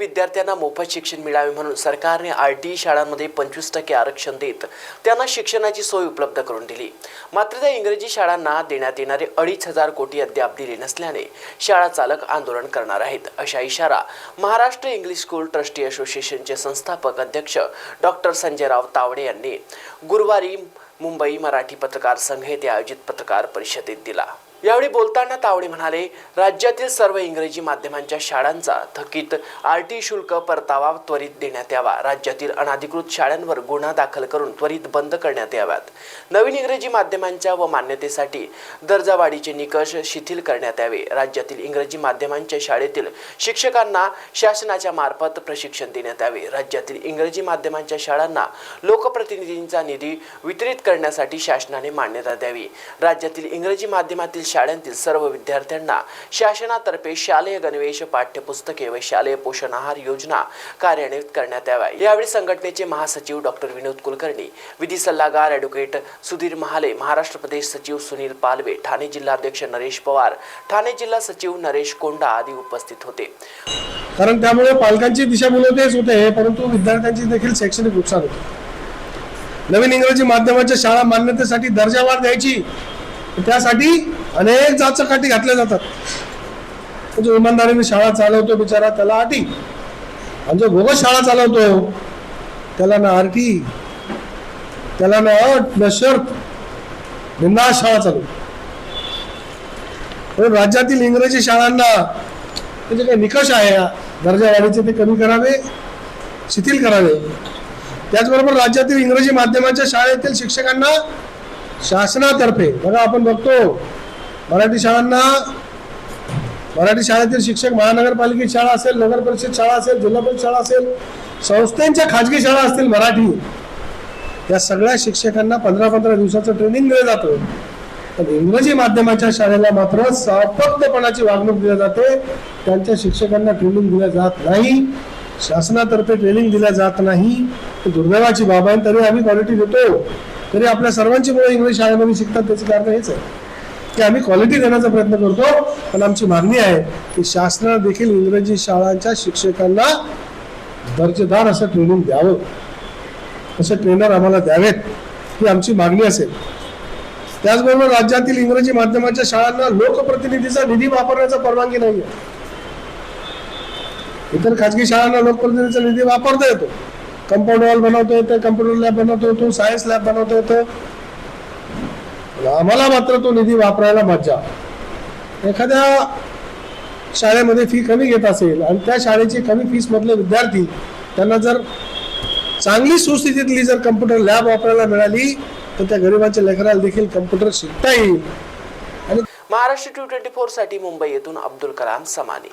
विद्यार्थ्यांना मोफत शिक्षण मिळावे म्हणून सरकारने आर टी शाळांमध्ये पंचवीस टक्के आरक्षण देत त्यांना शिक्षणाची सोय उपलब्ध करून दिली. मात्र त्या इंग्रजी शाळांना देण्यात येणारे अडीच हजार कोटी अद्याप दिले नसल्याने शाळा चालक आंदोलन करणार आहेत अशा इशारा महाराष्ट्र इंग्लिश स्कूल ट्रस्टी असोसिएशनचे संस्थापक अध्यक्ष डॉक्टर संजयराव तावडे यांनी गुरुवारी मुंबई मराठी पत्रकार संघ येथे आयोजित पत्रकार परिषदेत दिला. यावेळी बोलताना तावडे म्हणाले राज्यातील सर्व इंग्रजी माध्यमांच्या शाळांचा थकीत आर टी शुल्क परतावा त्वरित देण्यात यावा. राज्यातील अनाधिकृत शाळांवर गुन्हा दाखल करून त्वरित बंद करण्यात याव्यात. नवीन इंग्रजी माध्यमांच्या व मान्यतेसाठी दर्जावाढीचे निकष शिथिल करण्यात यावे. राज्यातील इंग्रजी माध्यमांच्या शाळेतील शिक्षकांना शासनाच्या मार्फत प्रशिक्षण देण्यात यावे. राज्यातील इंग्रजी माध्यमांच्या शाळांना लोकप्रतिनिधींचा निधी वितरित करण्यासाठी शासनाने मान्यता द्यावी. राज्यातील इंग्रजी माध्यमातील शाळांतील सर्व विद्यार्थ्यांना शासनातर्फे शालेय गणवेश पाठ्यपुस्तके व शालेय पोषण आहार योजना कार्यान्वित करण्यात याव्या. यावेळी संघटनेचे महासचिव डॉक्टर विनोद कुलकर्णी विधी सल्लागार ॲडव्होकेट सुधीर महाले महाराष्ट्र प्रदेश सचिव सुनील पालवे ठाणे जिल्हाध्यक्ष नरेश पवार ठाणे जिल्हा सचिव नरेश कोंडा आदी उपस्थित होते. कारण त्यामुळे पालकांची दिशाभूल होतेच होते परंतु विद्यार्थ्यांची देखील शैक्षणिक नुकसान होते. नवीन इंग्रजी माध्यमाच्या शाळा मान्यतेसाठी दर्जावार द्यायची त्यासाठी अनेक जाचकाठी घातल्या जातात. जो इमानदारीने शाळा चालवतो बिचारा त्याला अटी आणि जो बोगस शाळा चालवतो हो, त्याला ना आरटी त्याला ना अट ना शर्त बिंदास शाळा चालू राज्यातील इंग्रजी शाळांना त्याचे जे काही निकष आहे दर्जा वाढीचे ते कमी करावे शिथिल करावे. त्याचबरोबर राज्यातील इंग्रजी माध्यमाच्या शाळेतील शिक्षकांना शासनातर्फे बघा आपण बघतो मराठी शाळांना मराठी शाळेतील शिक्षक महानगरपालिकेची शाळा असेल नगर परिषद शाळा असेल जिल्हा परिषद शाळा असेल संस्थांच्या खाजगी शाळा असतील मराठी या सगळ्या शिक्षकांना पंधरा पंधरा दिवसाचं ट्रेनिंग दिलं जातं. पण इंग्रजी माध्यमाच्या शाळेला मात्र सापत्यपणाची वागणूक दिली जाते. त्यांच्या शिक्षकांना ट्रेनिंग दिलं जात नाही. शासनातर्फे ट्रेनिंग दिल्या जात नाही. दुर्दैवाची बाब आहे तरी आम्ही क्वालिटी देतो. तरी आपल्या सर्वांची मुलं इंग्रजी शाळेमध्ये शिकतात त्याचं कारण हेच आहे. की आम्ही क्वालिटी देण्याचा प्रयत्न करतो. पण आमची मागणी आहे की शासनाने देखील इंग्रजी शाळांच्या शिक्षकांना दर्जेदार असं ट्रेनिंग द्यावं. असे ट्रेनर आम्हाला द्यावेत ही आमची मागणी असेल. त्याचबरोबर राज्यातील इंग्रजी माध्यमाच्या शाळांना लोकप्रतिनिधीचा निधी वापरण्याचा परवानगी नाही आहे इतर खाजगी शाळांना लोकप्रतिनिधीचा निधी वापरता येतो. कंपाऊंड वॉल बनवता येतं कम्प्युटर लॅब बनवता येतो सायन्स लॅब बनवता येतं. आम्हाला मात्र तो निधी वापरायला मज्जा. एखाद्या शाळेमध्ये फी कमी घेत असेल आणि त्या शाळेची कमी फीसमधले विद्यार्थी त्यांना जर चांगली सुस्थितीतली जर कम्प्युटर लॅब वापरायला मिळाली तर त्या गरिबांच्या लेकराला देखील कम्प्युटर शिकता येईल. आणि महाराष्ट्र टू ट्वेंटी फोरसाठी मुंबई येथून अब्दुल कलाम समानी.